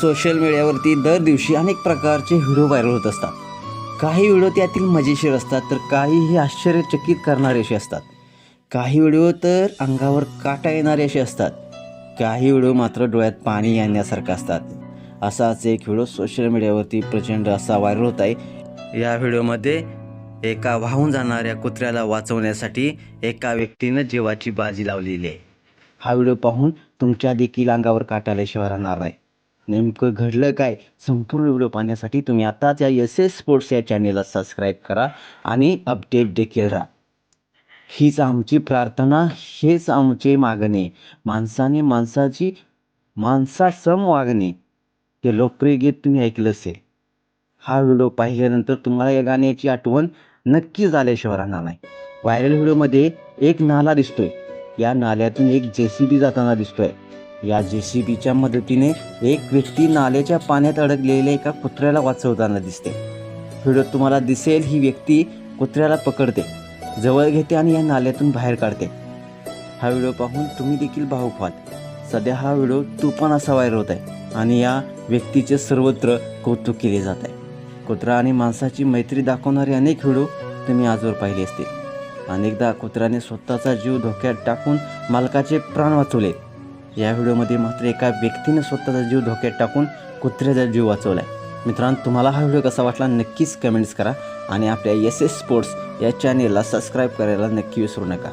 Social मीडियावरती दर दिवशी अनेक प्रकारचे व्हिडिओ व्हायरल होत असतात. काही व्हिडिओ त्यातील मजेशीर असतात तर काही हे आश्चर्यचकित करणारे असे असतात. काही व्हिडिओ तर अंगावर काटा येणारे असे असतात. काही व्हिडिओ मात्र डोळ्यात पाणी आणण्यासारखा असतात. असाच एक व्हिडिओ सोशल मीडियावरती प्रचंड असा व्हायरल होत आहे. या व्हिडिओमध्ये एका वाहून जाणाऱ्या कुत्र्याला वाचवण्यासाठी एका व्यक्तीनं जीवाची बाजी लावलेली आहे. हा व्हिडिओ पाहून तुमच्या देखील अंगावर काटा आल्याशिवाय राहणार नाही. नेमकं घडलं काय? संपूर्ण व्हिडिओ पाहण्यासाठी तुम्ही आताच या एस एस स्पोर्ट्स या चॅनेलला सबस्क्राईब करा आणि अपडेट देखील राहा. हीच आमची प्रार्थना हेच आमचे मागणे. माणसाने माणसाची माणसासम वागणे. हे लोकप्रिय गीत तुम्ही ऐकलं असेल. हा व्हिडिओ पाहिल्यानंतर तुम्हाला या गाण्याची आठवण नक्की झाल्याशिवाय राहणार नाही. व्हायरल व्हिडिओमध्ये एक नाला दिसतोय. या नाल्यातून एक जे सी बी जाताना दिसतोय. या जे सी बीच्या मदतीने एक व्यक्ती नाल्याच्या पाण्यात अडकलेल्या एका कुत्र्याला वाचवताना दिसते. व्हिडिओत तुम्हाला दिसेल ही व्यक्ती कुत्र्याला पकडते जवळ घेते आणि या नाल्यातून बाहेर काढते. हा व्हिडिओ पाहून तुम्ही देखील भावूक व्हाल. सध्या हा व्हिडिओ तुफान असा व्हायरल होत आहे आणि या व्यक्तीचे सर्वत्र कौतुक केले जात आहे. कुत्रा आणि माणसाची मैत्री दाखवणारे अनेक व्हिडिओ तुम्ही आजवर पाहिले असतील. अनेकदा कुत्र्याने स्वतःचा जीव धोक्यात टाकून मालकाचे प्राण वाचवले. या व्हिडिओमध्ये मात्र एका व्यक्तीनं स्वतःचा जीव धोक्यात टाकून कुत्र्याचा जीव वाचवला आहे मित्रांनो तुम्हाला हा व्हिडिओ कसा वाटला नक्कीच कमेंट्स करा आणि आपल्या एस एस स्पोर्ट्स या चॅनेलला सबस्क्राईब करायला नक्की विसरू नका.